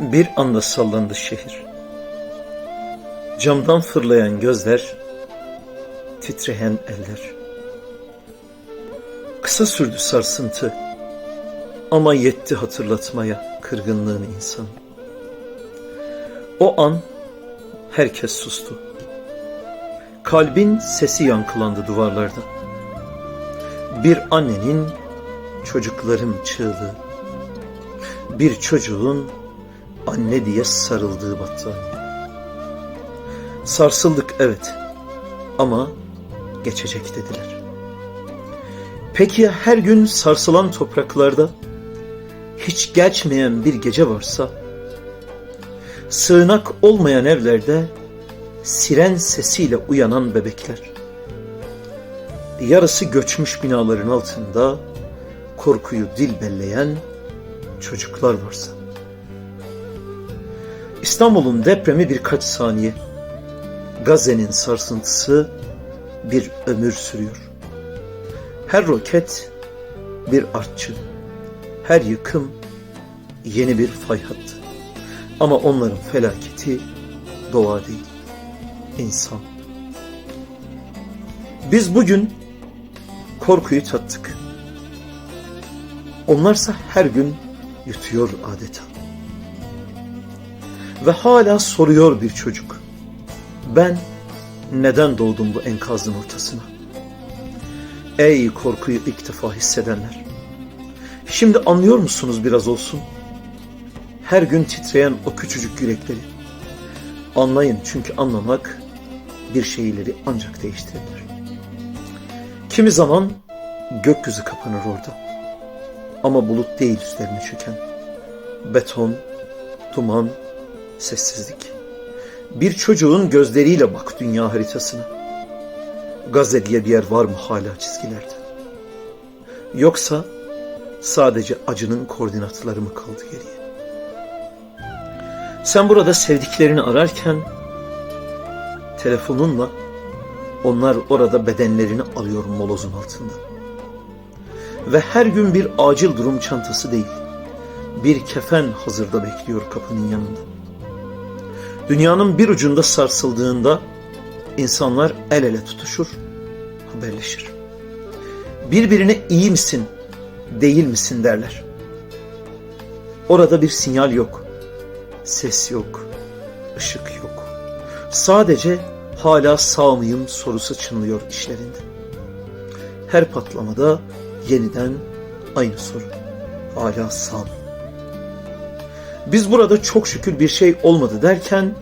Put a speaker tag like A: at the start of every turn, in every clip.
A: Bir anda sallandı şehir. Camdan fırlayan gözler, titreyen eller. Kısa sürdü sarsıntı ama yetti hatırlatmaya kırgınlığını insan. O an herkes sustu. Kalbin sesi yankılandı duvarlarda. Bir annenin çocuklarım çığlığı. Bir çocuğun anne diye sarıldığı battaniye. Sarsıldık evet ama geçecek dediler. Peki ya her gün sarsılan topraklarda hiç geçmeyen bir gece varsa, sığınak olmayan evlerde siren sesiyle uyanan bebekler, yarısı göçmüş binaların altında korkuyu dil belleyen çocuklar varsa. İstanbul'un depremi birkaç saniye, Gazze'nin sarsıntısı bir ömür sürüyor. Her roket bir artçı, her yıkım yeni bir fay hattı. Ama onların felaketi doğa değil, insan. Biz bugün korkuyu tattık. Onlarsa her gün yutuyor adeta. Ve hala soruyor bir çocuk. Ben neden doğdum bu enkazın ortasına? Ey korkuyu ilk defa hissedenler. Şimdi anlıyor musunuz biraz olsun? Her gün titreyen o küçücük yürekleri. Anlayın çünkü anlamak bir şeyleri ancak değiştirebilir. Kimi zaman gökyüzü kapanır orada. Ama bulut değil üstlerine çöken. Beton, duman, sessizlik. Bir çocuğun gözleriyle bak dünya haritasına. Gazze diye bir yer var mı hala çizgilerde? Yoksa sadece acının koordinatları mı kaldı geriye? Sen burada sevdiklerini ararken telefonunla onlar orada bedenlerini alıyor molozun altında. Ve her gün bir acil durum çantası değil, bir kefen hazırda bekliyor kapının yanında. Dünyanın bir ucunda sarsıldığında insanlar el ele tutuşur, haberleşir. Birbirine iyi misin, değil misin derler. Orada bir sinyal yok, ses yok, ışık yok. Sadece hala sağ mıyım sorusu çınlıyor işlerinde. Her patlamada yeniden aynı soru. Hala sağ mı? Biz burada çok şükür bir şey olmadı derken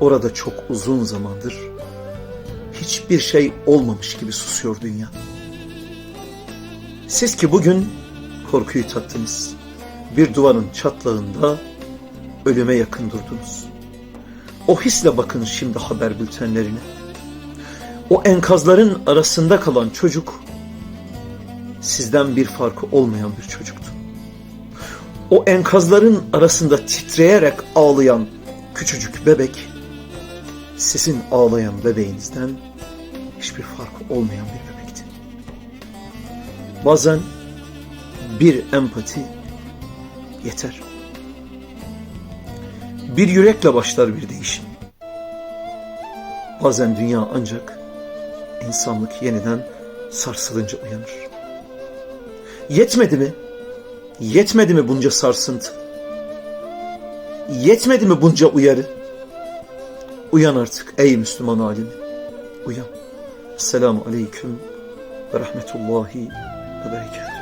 A: orada çok uzun zamandır hiçbir şey olmamış gibi susuyor dünya. Siz ki bugün korkuyu tattınız. Bir duvarın çatlağında ölüme yakın durdunuz. O hisle bakın şimdi haber bültenlerine. O enkazların arasında kalan çocuk sizden bir farkı olmayan bir çocuktu. O enkazların arasında titreyerek ağlayan küçücük bebek sizin ağlayan bebeğinizden hiçbir farkı olmayan bir bebekti. Bazen bir empati yeter. Bir yürekle başlar bir değişim. Bazen dünya ancak insanlık yeniden sarsılınca uyanır. Yetmedi mi? Yetmedi mi bunca sarsıntı? Yetmedi mi bunca uyarı? Uyan artık ey Müslüman alemi. Uyan. Selamu aleyküm ve rahmetullahi ve berekatuhu.